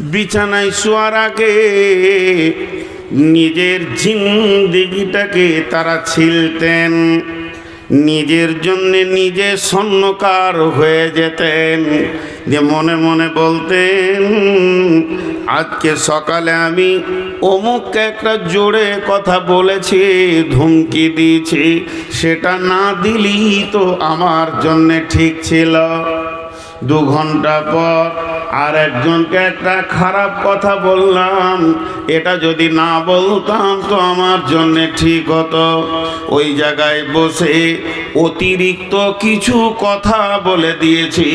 বিছানায় শোয়ার আগে নিজের জিন্দিগিটাকে তারা ছিলতেন। নিজের জন্য নিজে স্বর্ণকার হয়ে যেতেন। যে মনে মনে বলতেন, আজকে সকালে আমি অমুককে একটা জোরে কথা বলেছি, ধুমকি দিয়েছি। সেটা না দিলেই তো আমার জন্যে ঠিক ছিল। দু ঘণ্টা পর আর একজনকে একটা খারাপ কথা বললাম, এটা যদি না বলতাম তো আমার জন্য ঠিক হতো। ওই জায়গায় বসে অতিরিক্ত কিছু কথা বলে দিয়েছি।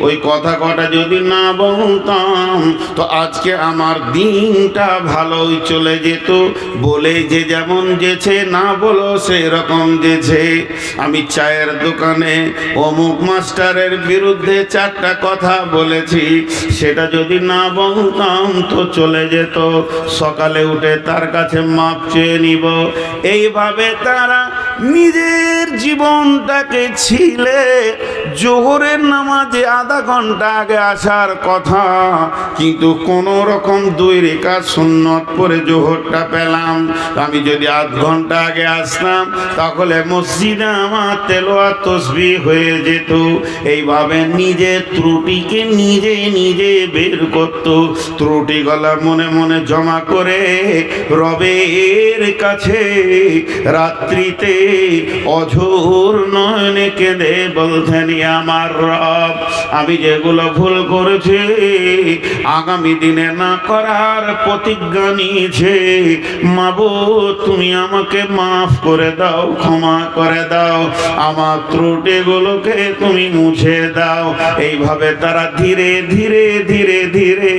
ওই কথা কটা যদি না বলতাম তো আজকে আমার দিনটা ভালোই চলে যেত। বলে যে যেমন যেছে, না বলো সেরকম যেছে। আমি চায়ের দোকানে অমুক মাস্টারের বিরুদ্ধে চারটা কথা বলেছি। সেটা যদি না বলতাম তো চলে যেত। সকালে উঠে তার কাছে মাপ চেয়ে নিব। এইভাবে তারা নিজের জীবনটাকে ছিলে। জোহরের নামাজে আধা ঘণ্টা আগে আসার কথা। কিন্তু কোনো রকম দুই রেখা সুন্নত পরে জোহরটা পেলাম। আমি যদি আধ ঘণ্টা আগে আসতাম, তাহলে মসজিদে আমার তেলোয়া তসবি হয়ে যেত। এইভাবে নিজের ত্রুটিকে নিজে নিজে বের করত। ত্রুটিগুলা মনে মনে জমা করে রবের কাছে। রাত্রিতে অঝোর নয়নে কেঁদে বলতেন আমার রব, আমি যেগুলো ভুল করেছি, আগামী দিনে না করার প্রতিজ্ঞা নিয়েছে। মাবো, তুমি আমাকে মাফ করে দাও, ক্ষমা করে দাও। আমার ত্রুটিগুলোকে তুমি মুছে দাও। এইভাবে তারা ধীরে ধীরে ধীরে ধীরে ধীরে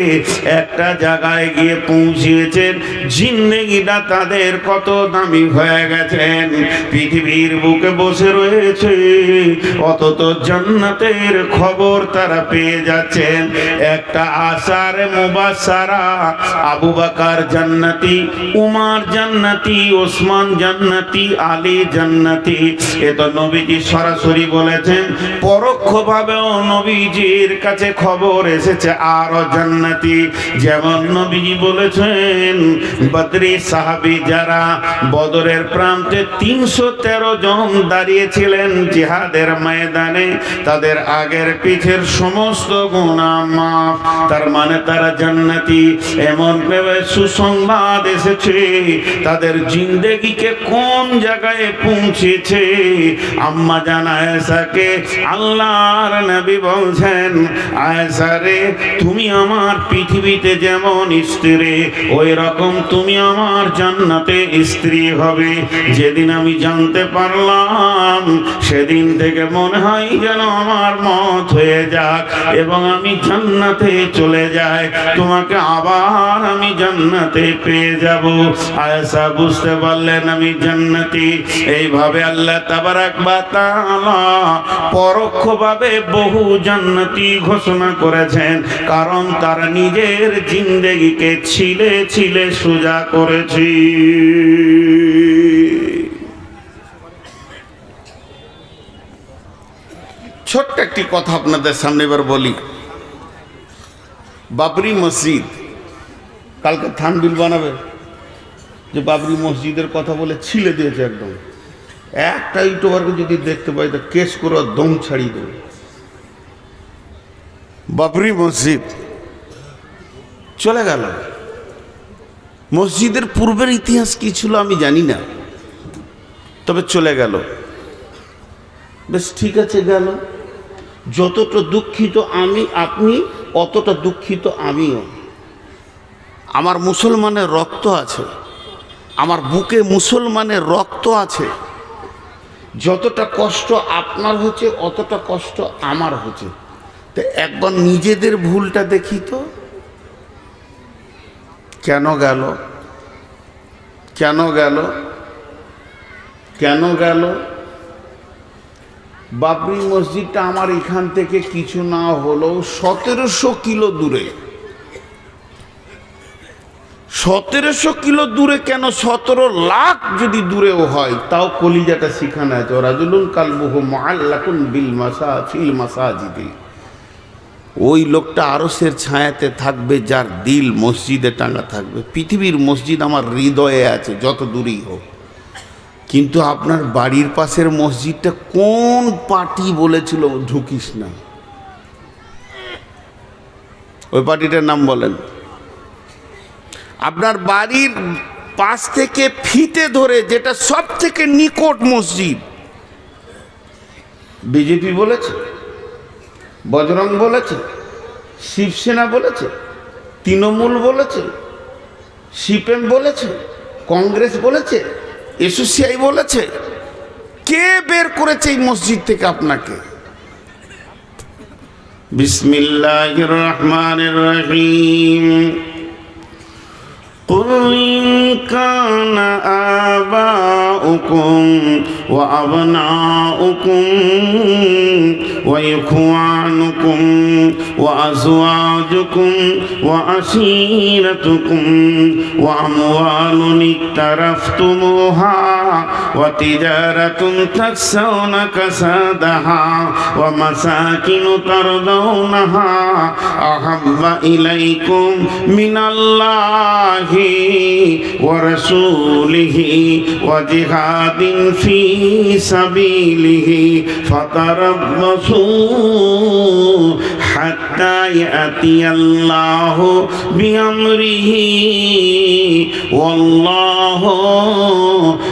একটা জায়গায় গিয়ে পৌঁছিয়েছেন জিন্দেগিটা তাদের কত দামি হয়ে গেছেন পৃথিবীর বুকে বসে রয়েছে। অত তো জান্নাতের খবর তারা পেয়ে যাচ্ছেন। একটা আশার মুবাসারা, আবু বাকার জান্নাতি, উমার জান্নাতি, ওসমান জান্নাতি, আলী জান্নাতি। এ তো নবীজি সরাসরি বলেছেন, পরোক্ষভাবেও নবীজির কাছে খবর এসেছে আরও জান্নাতি। যেমন নবীজি বলেছেন, বদরি সাহাবি যারা বদরের প্রান্তে তিনশো তেরো জন দাঁড়িয়েছিলেন জিহাদের ময়দানে, তাদের আগের পিছের সমস্ত গুণা মাফ। তার মানে তারা জান্নাতি। এমন ভেবে সুসংবাদ এসেছে, তাদের জিন্দেগিকে কোন জায়গায় পৌঁছেছে? আম্মা জান আয়েশাকে আল্লাহর নবী বলছেন, আয়েশা রে, তুমি আমার পৃথিবীতে যেমন স্ত্রী, ওই রকম তুমি আমার জান্নাতে স্ত্রী হবে। যেদিন আমি জানতে পারলাম, সেদিন থেকে মনে হয় যেন আমার মত হয়ে যাক এবং আমি জান্নাতে চলে যাই। তোমাকে আবার আমি জান্নাতে পেয়ে যাব। আয়েশা বুঝতে পারলেন, আমি জান্নাতি। এইভাবে আল্লাহ তাবারাক বা তাআলা পরোক্ষভাবে বহু জান্নাতি ঘোষণা করেছেন, কারণ তারা নিজের জিন্দেগিকে ছিলে ছিলে সোজা করেছি। ছোট্ট একটি কথা আপনাদের সামনে এবার বলি। বাবরি মসজিদ, কালকে থানবিল বানাবে, যে বাবরি মসজিদের কথা বলে ছিলে দিয়েছে একদম। একটা ইউটিউবারকে যদি দেখতে পাই, তো কেস করে দম ছাড়িয়ে দেবে। বাবরি মসজিদ। চলে গেল। মসজিদের পূর্বের ইতিহাস কি ছিল আমি জানি না। তবে চলে গেল। বেশ, ঠিক আছে, গেল। যতটা দুঃখিত আমি, আপনি, অতটা দুঃখিত আমিও। আমার মুসলমানের রক্ত আছে। আমার বুকে মুসলমানের রক্ত আছে। যতটা কষ্ট আপনার হচ্ছে, অতটা কষ্ট আমার হচ্ছে। তো একবার নিজেদের ভুলটা দেখি তো। কেন গেল? কেন গেল? কেন গেল? বাবরি মসজিদটা আমার এখান থেকে কিছু না হলেও সতেরোশো কিলো দূরে। সতেরোশো কিলো দূরে কেন সতেরো লাখ যদি দূরেও হয়, তাও কলিজাটা শিখানো আছে। রাজুলুন কালবুহ মাল্লাকুন বিল মাসা, ফিল মাসাজিদি। ওই লোকটা আরসের ছায়াতে থাকবে, যার দিল মসজিদে টাঙা থাকবে। পৃথিবীর মসজিদ আমার হৃদয়ে আছে, যত দূরেই হোক। কিন্তু আপনার বাড়ির পাশের মসজিদটা কোন পার্টি বলেছিল, ঢুকিস না। ওই পার্টিটার নাম বলেন। আপনার বাড়ির পাশ থেকে ফিতে ধরে যেটা সব থেকে নিকট মসজিদ, বিজেপি বলেছে? বজরং বলেছে শিবসেনা বলেছে তৃণমূল বলেছে সিপিএম বলেছে কংগ্রেস বলেছে এসোসিআই বলেছে কে বের করেছে এই মসজিদ থেকে আপনাকে বিসমিল্লাহ রহমান রহিম قل إن كان آباؤكم وأبناؤكم وإخوانكم وأزواجكم وعشيرتكم وأموال اقترفتموها وتجارة تخشون كسادها ومساكن ترضونها. أحب إليكم من الله ورسوله وجهاد في سبيله فتربصوا حتى يأتي الله بأمره والله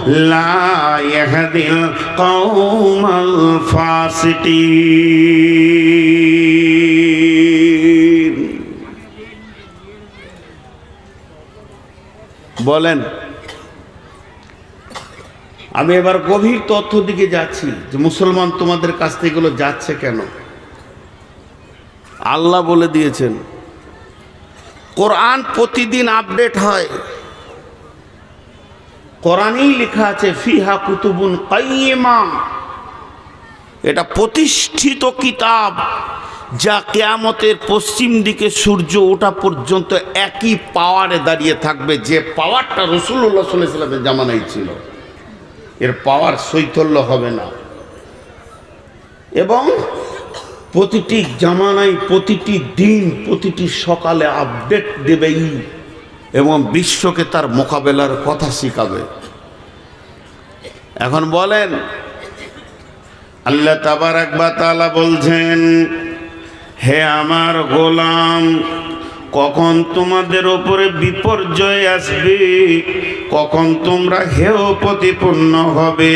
لا يهدي القوم الفاسقين বলেন আমি এবার গভীর তথ্য দিকে যাচ্ছি যে মুসলমান তোমাদের কাছ থেকে এগুলো যাচ্ছে কেন? আল্লাহ বলে দিয়েছেন, কোরআন প্রতিদিন আপডেট হয়। কোরআনেই লেখা আছে, ফিহা কুতুবুন কাইমা এটা প্রতিষ্ঠিত কিতাব যা কেয়ামতের পশ্চিম দিকে সূর্য ওঠা পর্যন্ত একই পাওয়ারে দাঁড়িয়ে থাকবে, যে পাওয়ারটা রসুল্লাহ সাল্লামের জামানাই ছিল। এর পাওয়ার শৈথল্য হবে না। এবং প্রতিটি জামানায় প্রতিটি দিন, প্রতিটি সকালে আপডেট দেবেই এবং বিশ্বকে তার মোকাবেলার কথা শিখাবে। এখন বলেন, আল্লাহ তাবার একবার তালা বলছেন, হে আমার গোলাম কখন তোমাদের ওপরে বিপর্যয় আসবে? কখন তোমরা হেয় প্রতিপন্ন হবে?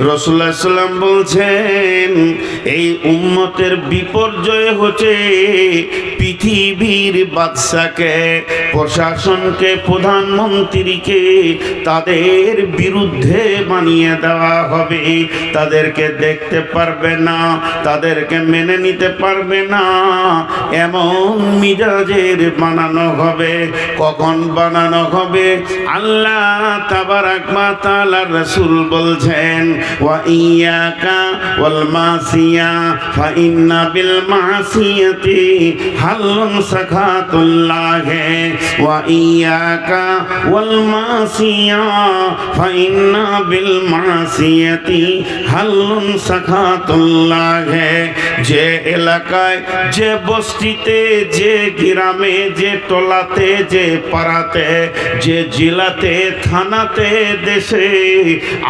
রসুল্লাহ সাল্লাম বলছেন, এই উম্মতের বিপর্যয় হচ্ছে পৃথিবীর বাদশাকে, প্রশাসনকে, প্রধানমন্ত্রীকে তাদের বিরুদ্ধে বানিয়ে দেওয়া হবে। তাদেরকে দেখতে পারবে না, তাদেরকে মেনে নিতে পারবে না। এমন মিজাজের বানানো হবে, কখন বানানো হবে? আল্লাহ তাবার আকমা তালার রসুল বলছেন, ওয়া ইয়াকা ওয়াল মাসিয়া, ফা ইন্না বিল মাসিয়াতি ওয়া ইয়াকা ওয়াল মাসিয়া, ফা ইন্না বিল মাসিয়াতি যে এলাকায়, যে বস্তিতে, যে গ্রামে যে টলাতে, যে পাড়াতে, যে জেলাতে, থানাতে, দেশে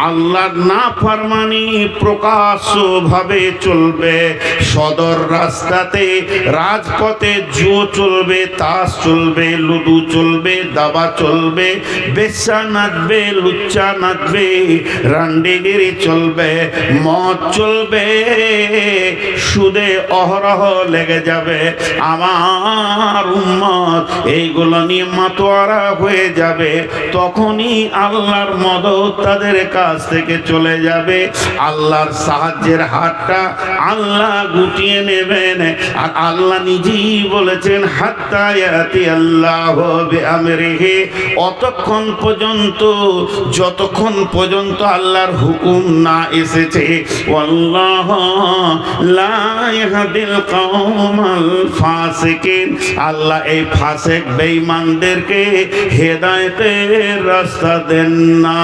আল্লাহর না ফারমানি প্রকাশ্যভাবে চলবে। সদর রাস্তাতে রাজপথে জুয়ো চলবে, তাস চলবে, লুডু চলবে, দাবা চলবে, বেশ্যা নাচবে, লুচ্চা নাচবে, রান্ডিগিরি চলবে, মদ চলবে, সুদে অহরহ লেগে যাবে। আমার উম্মত এইগুলো নিয়ে মাতোয়ারা হয়ে যাবে। তখনই আল্লাহর মদত তাদের কাছ থেকে চলে যাবে। আল্লাহর সাহায্যের হাতটা আল্লাহ গুটিয়ে নেবেন। আর আল্লাহ নিজেই বলেছেন হাত্তায়াতি আল্লাহ আমরেহে অতক্ষণ পর্যন্ত, যতক্ষণ পর্যন্ত আল্লাহর হুকুম না এসেছে আল্লাহ লা ইয়াহদিল কওমাল আল্লাহ এই ফাসেক বেঈমানদেরকে হেদায়েতের রাস্তা দেন না।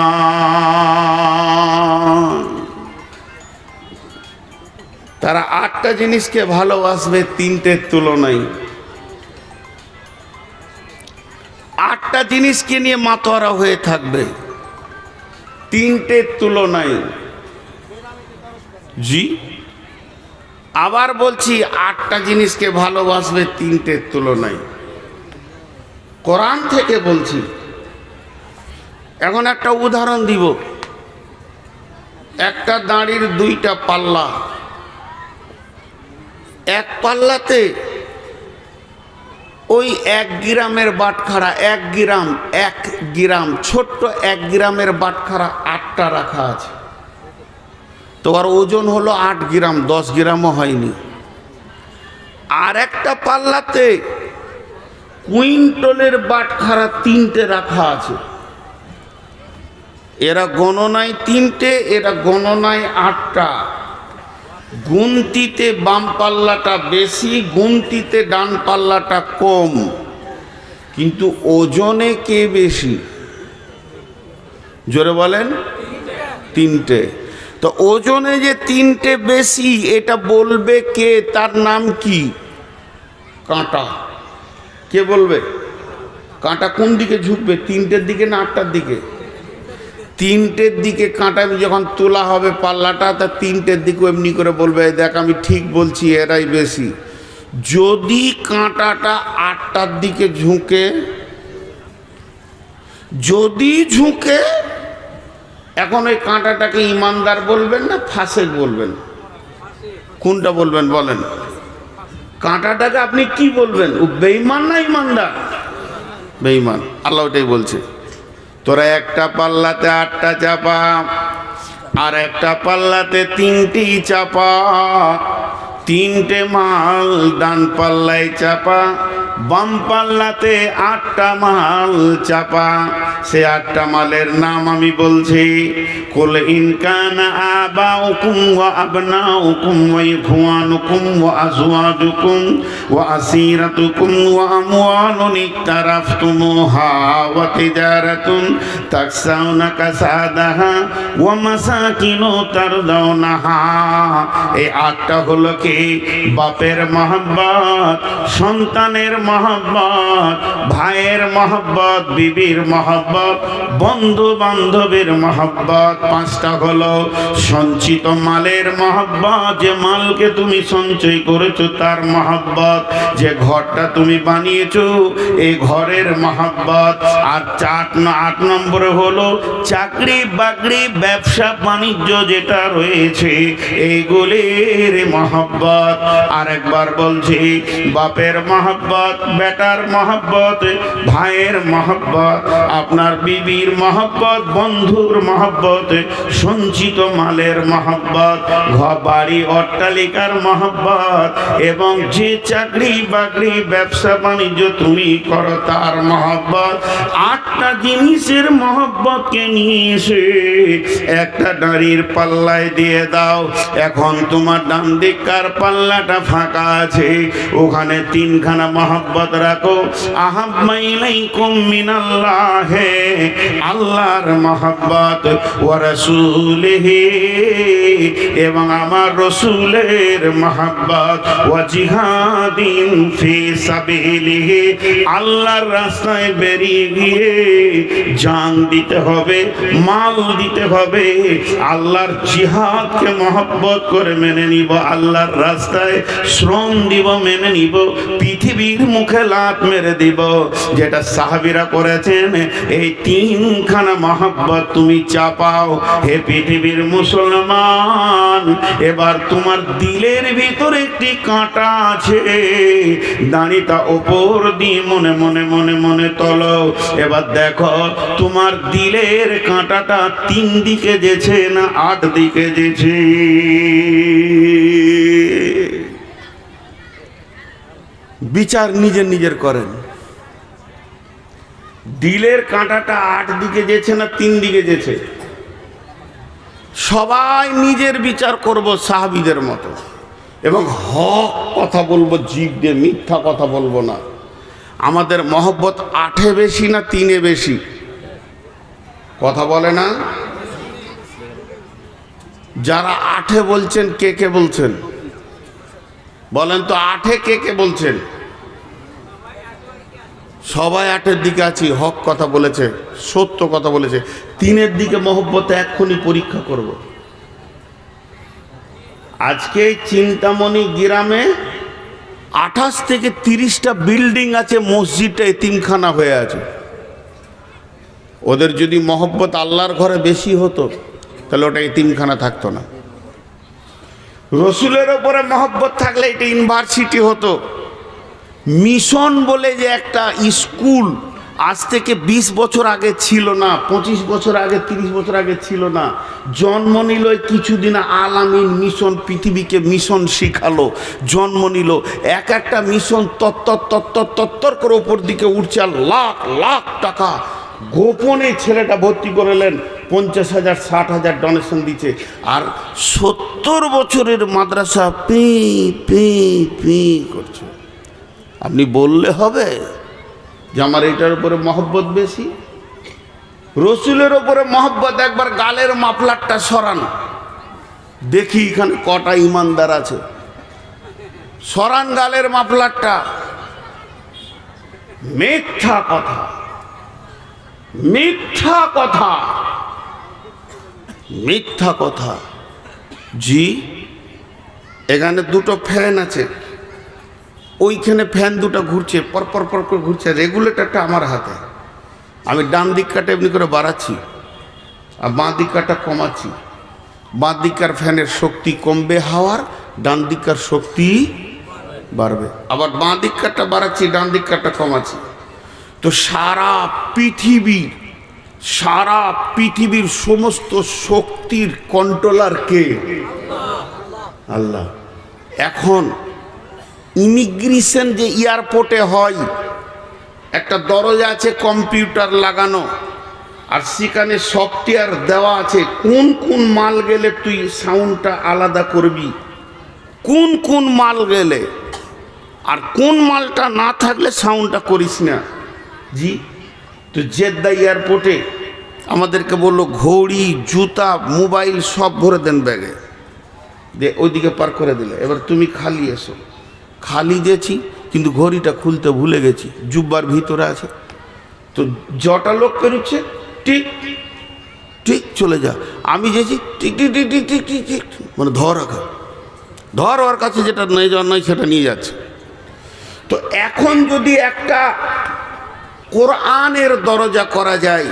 তারা আটটা জিনিসকে ভালোবাসবে, তিনটের তুলনায়। আটটা জিনিসকে নিয়ে মাতোয়ারা হয়ে থাকবে, তিনটের তুলনায়। জি? আবার বলছি, আটটা জিনিসকে ভালোবাসবে তিনটের তুলনায়। কোরআন থেকে বলছি। এখন একটা উদাহরণ দিব। একটা দাঁড়ির দুইটা পাল্লা। এক পাল্লাতে ওই এক গ্রামের বাটখারা, এক গ্রাম এক গ্রাম, ছোট্ট এক গ্রামের বাটখারা আটটা রাখা আছে। তোমার ওজন হলো আট গ্রাম, দশ গ্রামও হয়নি। আর একটা পাল্লাতে কুইন্টলের বাটখারা তিনটে রাখা আছে। এরা গণনায় তিনটে, এরা গণনায় আটটা। গুনতিতে বাম পাল্লাটা বেশি, গুনতিতে ডান পাল্লাটা কম। কিন্তু ওজনে কে বেশি? জোরে বলেন, তিনটে। তো ওজনে যে তিনটে বেশি, এটা বলবে কে? তার নাম কি? কাঁটা। কে বলবে? কাঁটা কোন দিকে ঝুঁকবে? তিনটের দিকে না আটটার দিকে? তিনটের দিকে কাঁটা যখন তোলা হবে পাল্লাটা, তা তিনটের দিকে এমনি করে বলবে দেখ, আমি ঠিক বলছি, এরাই বেশি। যদি কাঁটাটা আটটার দিকে ঝুঁকে, যদি ঝুঁকে এখন ওই কাঁটাটাকে ইমানদার বলবেন না ফাঁসেক বলবেন? কোনটা বলবেন বলেন? কাঁটাটাকে আপনি কি বলবেন? ও বেইমান না ইমানদার? বেইমান আল্লাহ ওটাই বলছে। তোরা একটা পাল্লাতে আটটা চাপা, আর একটা পাল্লাতে তিনটি চাপা। তিনটে মাল ডান পাল্লায় চাপা বাম পাল্লাতে আটটা মাল চাপা। সে আটটা মালের নাম আমি বলছি, কুল ইনকান আবা উকুম ওয়া আবনা উকুম ওয়া ইখওয়ানুকুম ওয়া আজওয়াজুকুম ওয়া আসিরাতুকুম ওয়া আমওয়ালুন ইকতারাফতুমুহা ওয়া তিজারাতুন তাকসাউনা কাসাদাহা ওয়া মাসাকিনু তারদাউনাহা। এই আটটা হলো কি? বাপের মহব্বত, সন্তানের মহব্বত ভাইয়ের মহব্বত, বিবির মহব্বত বন্ধু বান্ধবের মহব্বত পাঁচটা হলো সঞ্চিত মালের মহব্বত, যে মালকে তুমি সঞ্চয় করেছ তার মহব্বত, যে ঘরটা তুমি বানিয়েছো এই ঘরের মহব্বত। আর চার আট নম্বরে হলো চাকরি বাকরি, ব্যবসা বাণিজ্য যেটা রয়েছে এইগুলির মহব্বত। আর একবার বলছি, বাপের মহব্বত বেটার মহব্বত, ভাইয়ের মহব্বত, আপনার বিবির মহব্বত, বন্ধুর মহব্বত, সঞ্চিত মালের মহব্বত ঘর বাড়ি অট্টালিকার মহব্বত, এবং যে চাকরি বাকরি, ব্যবসা বাণিজ্য তুমি করো তার মহব্বত। আটটা জিনিসের মহব্বতকে নিয়ে এসে একটা নারীর পাল্লায় দিয়ে দাও। এখন তোমার ডান দিককার পাল্লাটা ফাঁকা আছে। ওখানে তিনখানা মহব্বত রাখো। আহাম্মাইলাইকুম মিনাল্লাহে, আল্লাহর মহব্বত ওয়া রাসূলিহি, এবং আমার রসুলের মহব্বত ওয়া জিহাদিন ফি সাবিলিহি। আল্লাহর রাস্তায় বেরিয়ে গিয়ে জান দিতে হবে, মাল দিতে হবে। আল্লাহর জিহাদকে মহব্বত করে মেনে নিব, আল্লাহর রাস্তায় শ্রম দিব, মেনে নিব, পৃথিবীর মুখে লাত মেরে দিব। যেটা সাহাবিরা করেছেন, এই তিনখানা মহব্বত তুমি চাপাও। হে পৃথিবীর মুসলমান, এবার তোমার দিলের ভিতরে একটি কাঁটা আছে। দাঁড়িটা ওপর দিয়ে মনে মনে মনে মনে তল। এবার দেখো, তোমার দিলের কাঁটাটা তিন দিকে যেছে না আট দিকে যেছে। বিচার নিজের নিজের করেন। দিলের কাঁটাটা আট দিকে যেছে না তিন দিকে যেছে? সবাই নিজের বিচার করব সাহাবিদের মতো। এবং হক কথা বলব, জীব দিয়ে মিথ্যা কথা বলব না। আমাদের মহব্বত আটে বেশি না তিনে বেশি? কথা বলে না? যারা আঠে বলছেন, কে কে বলছেন? বলেন তো আঠে কে কে বলছেন? সবাই আটের দিকে আছি, হক কথা বলেছে, সত্য কথা বলেছে। তিনের দিকে মহব্বতে এক্ষুনি পরীক্ষা করব। আজকে চিন্তামণি গ্রামে আঠাশ থেকে তিরিশটা বিল্ডিং আছে, মসজিদটা এতিমখানা হয়ে আছে। ওদের যদি মহব্বত আল্লাহর ঘরে বেশি হতো, তাহলে ওটা এতিমখানা থাকতো না। রসুলের ওপরে মহব্বত থাকলে এটা ইউনিভার্সিটি হতো। মিশন বলে যে একটা স্কুল আজ থেকে ২০ বছর আগে ছিল না, পঁচিশ বছর আগে ৩০ বছর আগে ছিল না। জন্ম নিল কিছুদিন আলামিন মিশন, পৃথিবীকে মিশন শিখালো। জন্ম নিল, এক একটা মিশন তত্তর তত্তর তত্তর করে ওপর দিকে উঠছে লাখ লাখ টাকা গোপনে ছেলেটা ভর্তি করলেন পঞ্চাশ হাজার, ষাট হাজার ডোনেশন দিচ্ছে আর সত্তর বছরের মাদ্রাসা পি পি পি করছে। আপনি বললে হবে যে আমার এটার উপরে মহব্বত বেশি। রসুলের ওপরে মহব্বত একবার গালের মাফলারটা সরান। দেখি এখানে কটা ইমানদার আছে। সরান গালের মাফলারটা। মিথ্যা কথা। মিথ্যা কথা। মিথ্যা কথা। জি, এখানে দুটো ফ্যান আছে। ওইখানে ফ্যান দুটো ঘুরছে, পর পর করে ঘুরছে রেগুলেটরটা আমার হাতে। আমি ডান দিক কাটা এমনি করে বাড়াচ্ছি, আর বাঁ দিক কাটা কমাচ্ছি। বাঁ দিককার ফ্যানের শক্তি কমবে হাওয়ার, ডান দিককার শক্তি বাড়বে। আবার বাঁ দিক কাটা বাড়াচ্ছি, ডান দিক কাটা কমাচ্ছি। তো সারা পৃথিবীর সারা পৃথিবীর সমস্ত শক্তির কন্ট্রোলার কে? আল্লাহ। এখন ইমিগ্রেশন যে এয়ারপোর্টে হয়, একটা দরজা আছে কম্পিউটার লাগানো, আর সেখানে সফটওয়্যার দেওয়া আছে, কোন কোন মাল গেলে তুই সাউন্ডটা আলাদা করবি? কোন কোন মাল গেলে? আর কোন মালটা না থাকলে সাউন্ডটা করিস না। জি, তো জেদ্দা এয়ারপোর্টে আমাদেরকে বলল, ঘড়ি, জুতা, মোবাইল সব ভরে দেন ব্যাগে। দে, ওইদিকে পার করে দিলে। এবার তুমি খালি এসো। খালি গেছি, কিন্তু ঘড়িটা খুলতে ভুলে গেছি। জুব্বার ভিতরে আছে। তো জটা লোক পেরোচ্ছে ঠিক ঠিক চলে যা। আমি যেছি tick tick tick tick tick tick tick মানে ধর রাখা ধর ওর কাছে যেটা নিয়ে যাওয়ার নয় সেটা নিয়ে যাচ্ছে। তো এখন যদি একটা কোরআনের দরজা করা যায়।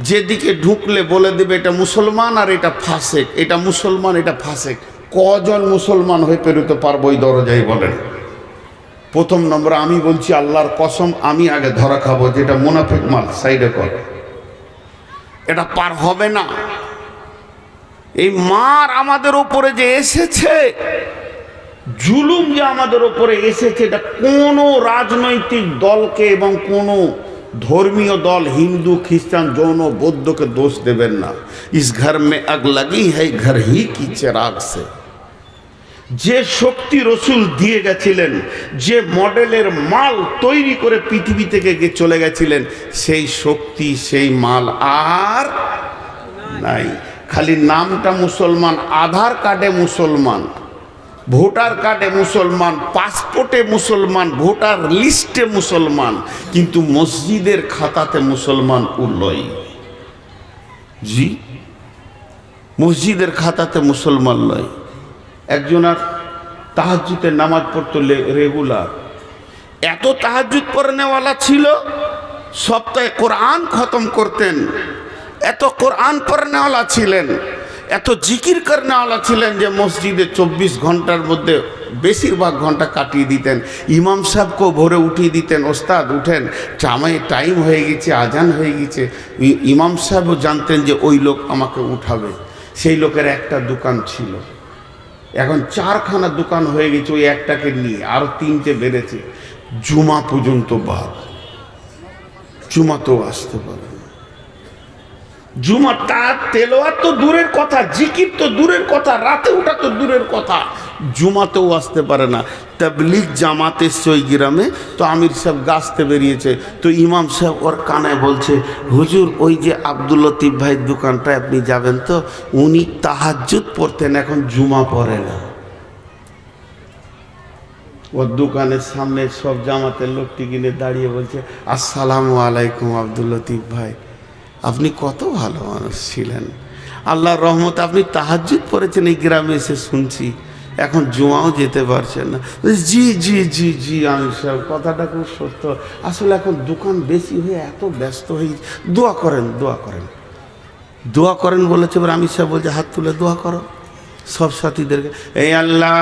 যেদিকে ঢুকলে বলে দেবে, এটা মুসলমান আর এটা ফাঁসেক। এটা মুসলমান, এটা ফাসেক। কজন মুসলমান হয়ে পেরোতে পারব ওই দরজাই বলেন প্রথম নম্বর, আমি বলছি, আল্লাহর কসম, আমি আগে ধরা খাব। যেটা মুনাফিক মাল, সাইডে কর। এটা পার হবে না। এই মার আমাদের উপরে যে এসেছে জুলুম যে আমাদের ওপরে এসেছে, এটা কোনো রাজনৈতিক দলকে এবং কোনো ধর্মীয় দল, হিন্দু, খ্রিস্টান, যৌন, বৌদ্ধকে দোষ দেবেন না। ইস ঘর মে আগ লাগি হ্যাঁ ঘর হি কি চেরাগ সে। যে শক্তি রসুল দিয়ে গেছিলেন, যে মডেলের মাল তৈরি করে পৃথিবী থেকে চলে গেছিলেন, সেই শক্তি, সেই মাল আর নাই। খালি নামটা মুসলমান, আধার কার্ডে মুসলমান। ভোটার কার্ডে মুসলমান, পাসপোর্টে মুসলমান, ভোটার লিস্টে মুসলমান, কিন্তু মসজিদের খাতাতে মুসলমান উল্লই। জি? মসজিদের খাতাতে মুসলমান নয়। একজনার তাহাজুতের নামাজ পড়তো রেগুলার। এত তাহাজুদ পড়নেওয়ালা ছিল, সপ্তাহে কোরআন খতম করতেন। এত কোরআন পড়নেওয়ালা ছিলেন। এত জিকির করনেওয়ালা ছিলেন যে মসজিদে চব্বিশ ঘণ্টার মধ্যে বেশিরভাগ ঘণ্টা কাটিয়ে দিতেন। ইমাম সাহেবকেও ভোরে উঠিয়ে দিতেন, ওস্তাদ উঠেন জামাই টাইম হয়ে গেছে, আজান হয়ে গেছে। ইমাম সাহেবও জানতেন যে ওই লোক আমাকে উঠাবে। সেই লোকের একটা দোকান ছিল। এখন চারখানা দোকান হয়ে গেছে ওই একটাকে নিয়ে, আরও তিনটে বেড়েছে। জুমা পর্যন্ত বাদ। জুমাতেও আসতে পারে। জুমা তার তেলোয়ার তো দূরের কথা, জিকির তো দূরের কথা, রাতে ওঠা তো দূরের কথা। জুমাতেও আসতে পারে না। তাবলিগ জামাত এসছে ওই গ্রামে, তো আমির সাহেব গাছতে বেরিয়েছে। তো ইমাম সাহেব ওর কানে বলছে, হুজুর, ওই যে আব্দুল লতিফ ভাইয়ের দোকানটায় আপনি যাবেন তো, উনি তাহাজ্জুদ পড়তেন, এখন জুমা পড়ে না। ওর দোকানের সামনে সব জামাতের লোকটি কিনে দাঁড়িয়ে বলছে, আসসালামু আলাইকুম আব্দুল লতিফ ভাই। আপনি কত ভালো মানুষ ছিলেন। আল্লাহর রহমত আপনি তাহাজুদ পড়েছেন এই গ্রামে এসে শুনছি। এখন জুয়াও যেতে পারছেন না। জি জি জি জি, আমি সব কথাটা খুব সত্য। আসলে এখন দোকান বেশি হয়ে এত ব্যস্ত হয়ে দোয়া করেন দোয়া করেন। দোয়া করেন বলেছে, এবার আমি সব বলছে, হাত তুলে দোয়া করো। সব সাথীদেরকে, এই আল্লাহ,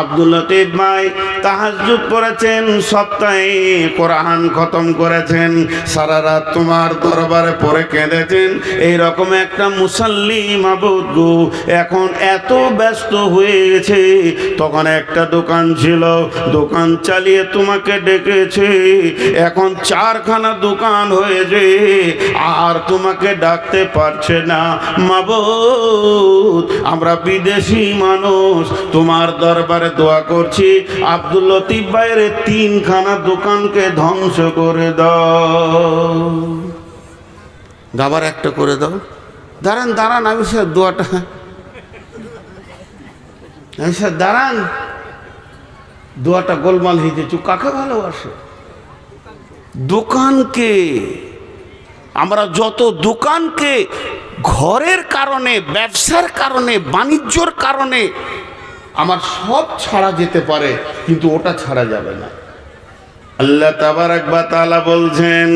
আব্দুল ভাই তাহাজ্জুদ পড়েছেন, সপ্তাহে কোরআন খতম করেছেন, সারা রাত তোমার দরবারে পড়ে কেঁদেছেন। এই রকম একটা মুসাল্লি মাবুদ এখন এত ব্যস্ত হয়ে গেছে। তখন একটা দোকান ছিল, দোকান চালিয়ে তোমাকে ডেকেছে। এখন চারখানা দোকান হয়েছে, আর তোমাকে ডাকতে পারছে না মাবুদ। আমরা বিদেশি মানুষ। তোমার দরবারে দোয়া করছি। আব্দুল লতিফ ভাইয়ের তিনখানা দোকানকে ধ্বংস করে দাও। দাবার একটা করে দাও। দাঁড়ান দাঁড়ান, আমি স্যার দোয়াটা আমি স্যার দাঁড়ান। দোয়াটা গোলমাল হয়েছে কাকে ভালোবাসে? দোকানকে। আমরা যত দোকানকে ঘরের কারণে, ব্যবসার কারণে, বাণিজ্যর কারণে, আমার সব ছাড়া যেতে পারে, কিন্তু ওটা ছাড়া যাবে না। আল্লাহ তাবার একবার তালা বলছেন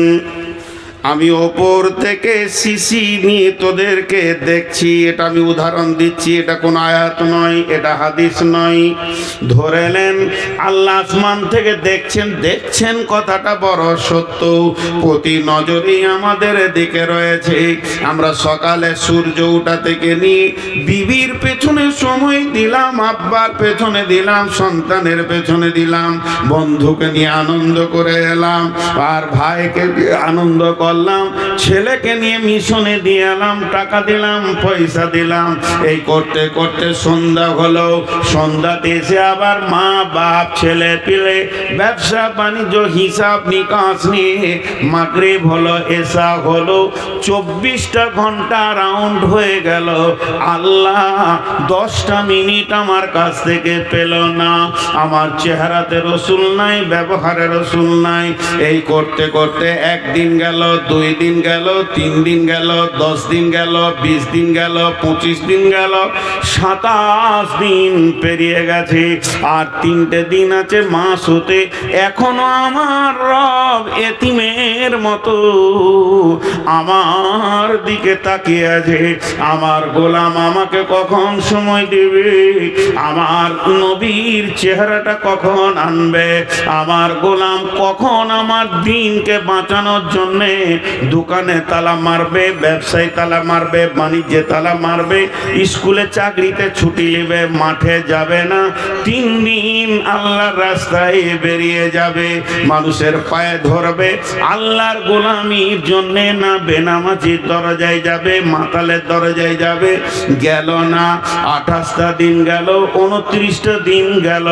আমি ওপর থেকে শিশি নিয়ে তোদেরকে দেখছি, এটা আমি উদাহরণ দিচ্ছি, এটা কোনো আয়াত নয়, এটা হাদিস নয়। ধরে নেন, আল্লাহ আসমান থেকে দেখছেন দেখছেন কথাটা বড় সত্য। প্রতি নজরেই আমাদের দিকে রয়েছে। আমরা সকালে সূর্য ওঠা থেকে নিয়ে বিবির পেছনে সময় দিলাম, আব্বার পেছনে দিলাম, সন্তানের পেছনে দিলাম, বন্ধুকে নিয়ে আনন্দ করে এলাম, আর ভাইকে আনন্দ করলাম, ছেলেকে নিয়ে মিশনে দিয়ে এলাম, টাকা দিলাম, পয়সা দিলাম। এই করতে করতে সন্ধ্যা হলো। সন্ধ্যাতে এসে আবার মা, বাপ, ছেলে পিলে ব্যবসা, বাণিজ্য, হিসাব নিকাশ নিয়ে মাগরিব হলো, এসা হলো। চব্বিশটা ঘণ্টা রাউন্ড হয়ে গেল। আল্লাহ দশটা মিনিট আমার কাছ থেকে পেল না। আমার চেহারাতে রসুল নাই, ব্যবহারে রসুল নাই। এই করতে করতে একদিন গেল দুই দিন গেল, তিন দিন গেল, দশ দিন গেল, বিশ দিন গেল, পঁচিশ দিন গেল, সাতাশ দিন পেরিয়ে গেছে। আর তিনটে দিন আছে মাস হতে এখনও আমার রব এতিমের মতো আমার দিকে তাকিয়ে আছে। আমার গোলাম আমাকে কখন সময় দেবে? আমার নবীর চেহারাটা কখন আনবে? আমার গোলাম কখন আমার দিনকে বাঁচানোর জন্যে দোকানে তালা মারবে, ব্যবসায় তালা মারবে, বাণিজ্যে তালা মারবে, স্কুলে চাকরিতে ছুটি নেবে, মাঠে যাবে না। তিন দিন আল্লাহর রাস্তায় বেরিয়ে যাবে, মানুষের পায়ে ধরবে। আল্লাহর গোলামির জন্যে না বেনামাজির দরজায় যাবে, মাতালের দরজায় যাবে। গেল না, আঠাশটা দিন গেল, উনত্রিশটা দিন গেল,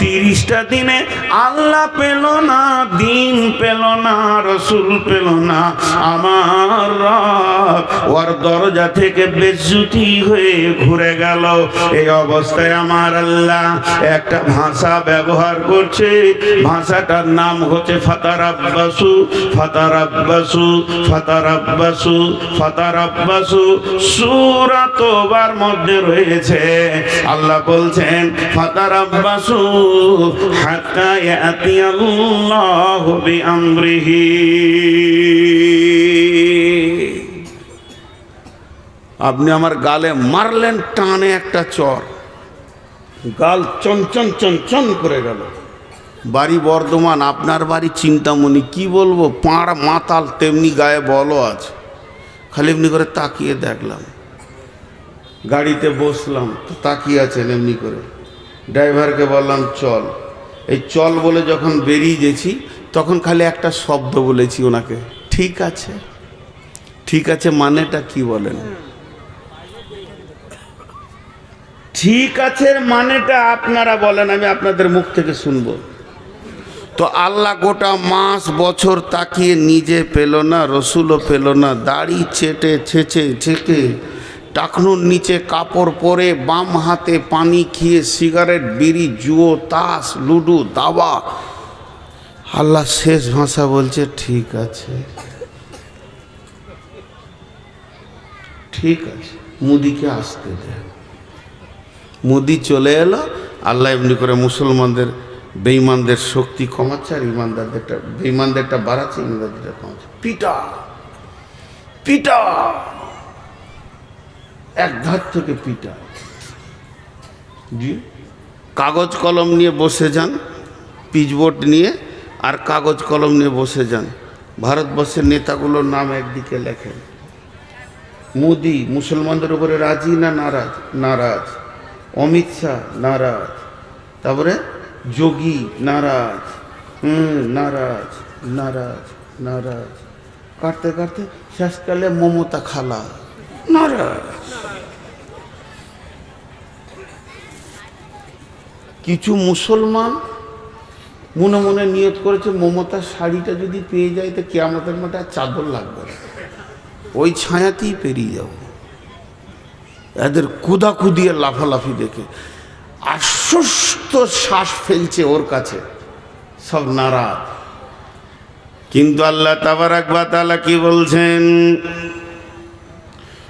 তিরিশটা দিনে আল্লাহ পেল না, দিন পেল না, রসুল পেল না আমার রব ওর দরজা থেকে বেজ্জুতি হয়ে ঘুরে গেল। এই অবস্থায় আমার আল্লাহ একটা ভাষা ব্যবহার করছে। ভাষাটার নাম হচ্ছে ফাতার আব্বাসু ফাতার আব্বাসু ফাতার আব্বাসু ফাতার আব্বাসু সুরা তোবার মধ্যে রয়েছে। আল্লাহ বলছেন ফাতার আব্বাসু হাত্তা ইয়াতি আল্লাহ বিআমরিহি। আপনি আমার গালে মারলেন, টানে একটা চর। গাল চঞ্চন চঞ্চন করে গেল। বাড়ি বর্ধমান, আপনার বাড়ি চিন্তামণি, কি বলব? পাঁড় মাতাল তেমনি গায়ে বলও আছে খালি এমনি করে তাকিয়ে দেখলাম। গাড়িতে বসলাম, তো তাকিয়ে আছেন এমনি করে। ড্রাইভারকে বললাম, চল। এই চল বলে যখন বেরিয়ে গেছি, তখন খালি একটা শব্দ বলেছি ওনাকে। ঠিক আছে। ঠিক আছে মানেটা কি বলেন? ঠিক আছে মানেটা আপনারা বলেন, আমি আপনাদের মুখ থেকে শুনব। তো আল্লাহ গোটা মাস, বছর তাকিয়ে নিজে পেল না, রসুলও পেল না, দাড়ি চেটে, ছেঁচে, ছেঁকে, টাকনুর নিচে কাপড় পরে, বাম হাতে পানি খেয়ে সিগারেট, বিড়ি, জুয়ো, তাস, লুডু, দাবা। আল্লাহ শেষ ভাষা বলছে, ঠিক আছে। ঠিক আছে। মুদিকে আসতে দে। মুদি চলে এলো, আল্লাহ এমনি করে মুসলমানদের, বেঈমানদের শক্তি কমাচ্ছে আর ইমানদারদেরটা, বেঈমানদেরটা বাড়াচ্ছে, ইমানদারদেরটা কমাচ্ছে। পিটা! পিটা! এক ধার থেকে পিটা। জি? কাগজ কলম নিয়ে বসে যান পিচবোর্ড নিয়ে, আর কাগজ কলম নিয়ে বসে যান। ভারতবর্ষের নেতাগুলোর নাম একদিকে লেখেন। মোদি, মুসলমানদের উপরে রাজি না নারাজ? নারাজ। অমিত শাহ, নারাজ। তারপরে যোগী, নারাজ। হুম, নারাজ নারাজ নারাজ। কাটতে কাটতে শেষকালে মমতা খালা। নারাজ। কিছু মুসলমান মনে মনে নিয়ত করেছে, মমতার শাড়িটা যদি পেয়ে যায়, তো কেয়ামতের মাঠে আর চাদর লাগবে না। ওই ছায়াতেই পেরিয়ে যাব এদের কুদাকুদিয়ে লাফালাফি দেখে আশ্বস্ত শ্বাস ফেলছে ওর কাছে। সব নারাজ। কিন্তু আল্লাহ তাবার আকবা তালা কি বলছেন?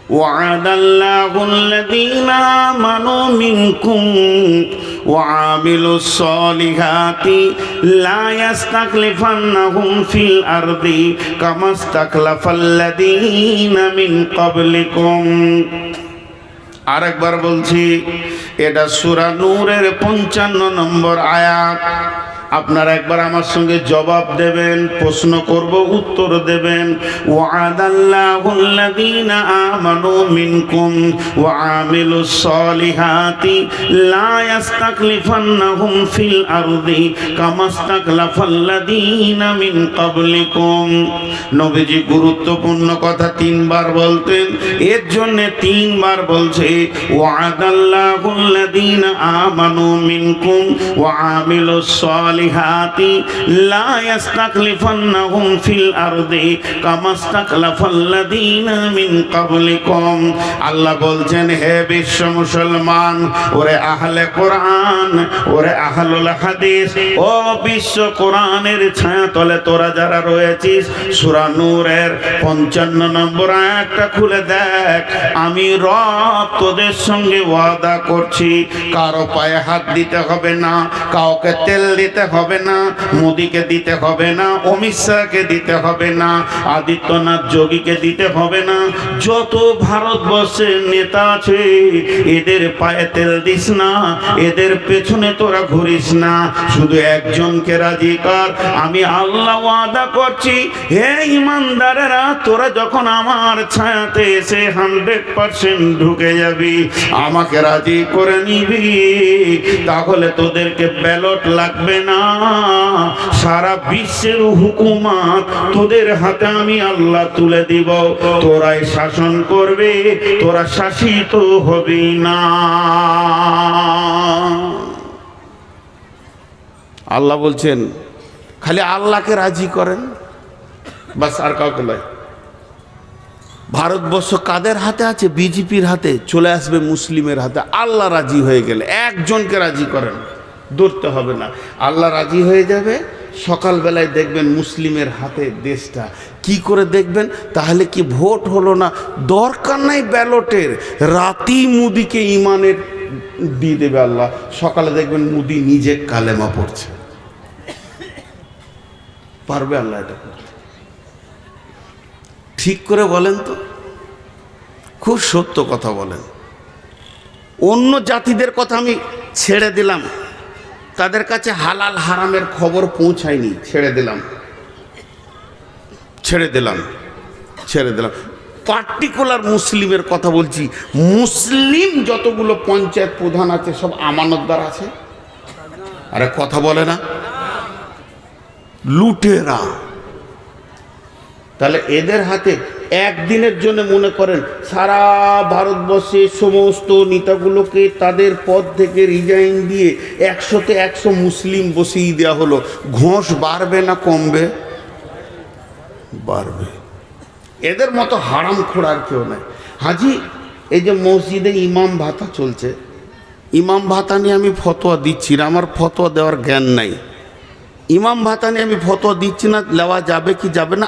وعد الله الذين آمنوا منكم وعاملوا الصالحات لا يستخلفنهم في الأرض كما استخلف الذين من قبلكم আরেকবার বলছি এটা সূরা নূরের পঞ্চান্ন নম্বর আয়াত আপনারা একবার আমার সঙ্গে জবাব দেবেন, প্রশ্ন করব, উত্তর দেবেন। গুরুত্বপূর্ণ কথা তিনবার বলতেন, এর জন্য তিনবার বলছে ওয়াদাল্লাহুল্লাযীনা আমানু মিনকুম আমিলুস সলিহাতি লা ইস্তাকলিফান্নাহুম ফিল আরদি কামা ইস্তাকলাফাল্লাযীনা মিন ক্বাবলিকুম। আল্লাহ বলছেন, হে বিশ্ব মুসলমান, ওরে আহলে কোরআন, ওরে আহলুল হাদিস, ও বিশ্ব কোরআনের ছায়া তলে তোরা যারা রয়েছিস, সূরা নূরের পঞ্চান্ন নম্বর আয়াতটা খুলে দেখ। আমি রব তোদের সঙ্গে ওয়াদা করছি, কারও পায়ে হাত দিতে হবে না, কাউকে তেল দিতে হবে না, মোদিকে দিতে হবে না, অমিত শাহকে দিতে হবে না, আদিত্যনাথ যোগীকে দিতে হবে না। যত ভারতবর্ষের নেতা আছে, এদের পায়ে তেল দিস না, এদের পেছনে তোরা ঘুরিস না। শুধু একজনকে রাজি কর, আমি আল্লাহ আদা করছি, হে ইমানদারেরা, তোরা যখন আমার ছায়াতে এসে হান্ড্রেড পার্সেন্ট ঢুকে যাবি, আমাকে রাজি করে নিবি। তাহলে তোদেরকে ব্যালট লাগবে না। সারা বিশ্বের হুকুমাত তোদের হাতে আমি আল্লাহ তুলে দিব। তোরাই শাসন করবে, তোরা শাসিত হবি না। আল্লাহ বলছেন, খালি আল্লাহকে রাজি করেন। বাস আর কাউকে নয়। ভারতবর্ষ কাদের হাতে আছে? বিজেপির হাতে। চলে আসবে মুসলিমের হাতে। আল্লাহ রাজি হয়ে গেলে। একজনকে রাজি করেন। ধরতে হবে না। আল্লাহ রাজি হয়ে যাবে। সকালবেলায় দেখবেন মুসলিমের হাতে দেশটা। কি করে দেখবেন? তাহলে কি ভোট হলো না? দরকার নাই ব্যালটের। রাতি মুদিকে ইমানের দিয়ে দেবে আল্লাহ। সকালে দেখবেন মুদি নিজে কালেমা পড়ছে। পারবে আল্লাহ এটা ঠিক করে বলেন তো। খুব সত্য কথা বলেন। অন্য জাতিদের কথা আমি ছেড়ে দিলাম। তাদের কাছে হালাল হারামের খবর পৌঁছায়নি, ছেড়ে দিলাম। ছেড়ে দিলাম ছেড়ে দিলাম। পার্টিকুলার মুসলিমের কথা বলছি। মুসলিম যতগুলো পঞ্চায়েত প্রধান আছে, সব আমানতদার আছে। আরে কথা বলে না। লুটেরা। তাহলে এদের হাতে একদিনের জন্য মনে করেন সারা ভারতবর্ষে সমস্ত নেতাগুলোকে তাদের পদ থেকে রিজাইন দিয়ে একশোতে একশো মুসলিম বসিয়ে দেওয়া হলো। ঘোষ বাড়বে না কমবে? বাড়বে। এদের মতো হারাম খোড়ার কেউ নাই। হাজি, এই যে মসজিদে ইমাম ভাতা চলছে, ইমাম ভাতা নিয়ে আমি ফতোয়া দিচ্ছি না, আমার ফতোয়া দেওয়ার জ্ঞান নাই। ইমাম ভাতা নিয়ে আমি ফতোয়া দিচ্ছি না নেওয়া যাবে কি যাবে না